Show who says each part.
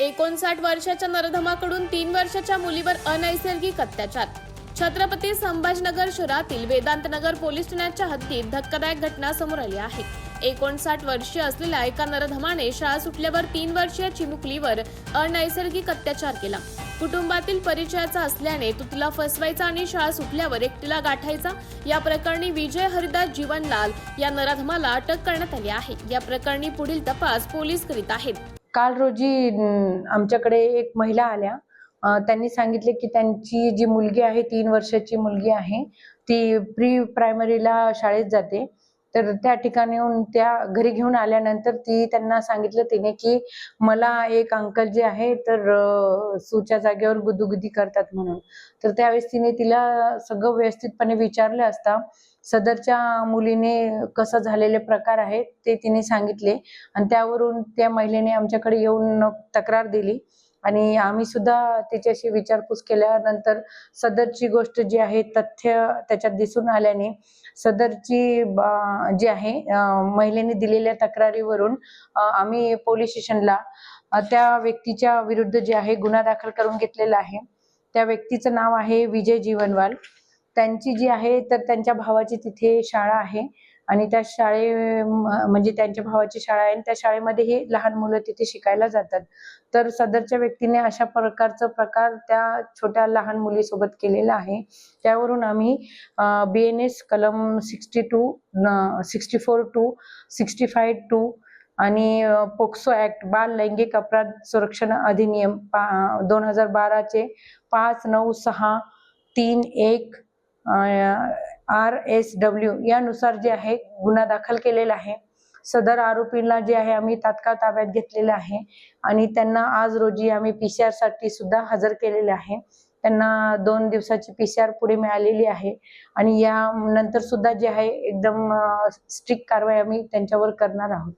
Speaker 1: एकोणसाठ वर्षाच्या नरधमाकडून तीन वर्षाच्या मुलीवर अनैसर्गिक अत्याचार. छत्रपती संभाजीनगर शहरातील वेदांतनगर पोलीस ठाण्याच्या हद्दीत धक्कादायक घटना समोर आली आहे. एकोणसाठ वर्षीय असलेल्या एका नरधमाने शाळा सुटल्यावर तीन वर्षीय चिमुकलीवर अनैसर्गिक अत्याचार केला. कुटुंबातील परिचयाचा असल्याने तो तिला फसवायचा आणि शाळा सुटल्यावर एकटीला गाठायचा या प्रकरणी विजय हरिदास जीवनलाल या नराधमाला अटक करण्यात आली आहे. या प्रकरणी पुढील तपास पोलीस करीत आहेत.
Speaker 2: काल रोजी आमच्याकडे एक महिला आल्या. त्यांनी सांगितले की त्यांची जी मुलगी आहे तीन वर्षाची मुलगी आहे ती प्री प्रायमरीला शाळेत जाते. तर त्या ठिकाणीहून त्या घरी घेऊन आल्यानंतर ती त्यांना सांगितलं तिने की मला एक अंकल जे आहे तर सूच्या जागेवर गुदुगुदी करतात म्हणून. तर त्यावेळेस तिने तिला सगळं व्यवस्थितपणे विचारलं असता सदरच्या मुलीने कसं झालेले प्रकार आहेत? ते तिने सांगितले. आणि त्यावरून त्या महिलेने आमच्याकडे येऊन तक्रार दिली. आणि आम्ही सुद्धा तिच्याशी विचारपूस केल्यानंतर सदरची गोष्ट जी आहे तथ्य त्याच्यात दिसून आल्याने सदरची जी आहे महिलेने दिलेल्या तक्रारीवरून आम्ही पोलीस स्टेशनला त्या व्यक्तीच्या विरुद्ध जे आहे गुन्हा दाखल करून घेतलेला आहे. त्या व्यक्तीचं नाव आहे विजय जीवनवाल. त्यांची जी आहे तर त्यांच्या भावाची तिथे शाळा आहे. आणि त्या शाळे म्हणजे त्यांच्या भावाची शाळा आहे आणि त्या शाळेमध्ये हे लहान मुलं तिथे शिकायला जातात. तर सदरच्या व्यक्तीने अशा प्रकारचा प्रकार त्या छोट्या लहान मुलीसोबत केलेला आहे. त्यावरून आम्ही बी एन एस कलम sixty two sixty four two sixty five two आणि पोक्सो ऍक्ट बाल लैंगिक अपराध संरक्षण अधिनियम दोन हजार बाराचे पाच नऊ सहा तीन एक आर एस डब्ल्यू यानुसार जे आहे गुन्हा दाखल केलेला आहे. सदर आरोपींना जे आहे आम्ही तात्काळ ताब्यात घेतलेलं आहे. आणि त्यांना आज रोजी आम्ही पी सी साठी सुद्धा हजर केलेले आहे. त्यांना दोन दिवसाची पी सी आर पुढे मिळालेली आहे. आणि या नंतर सुद्धा जे आहे एकदम स्ट्रिक्ट कारवाई आम्ही त्यांच्यावर करणार आहोत.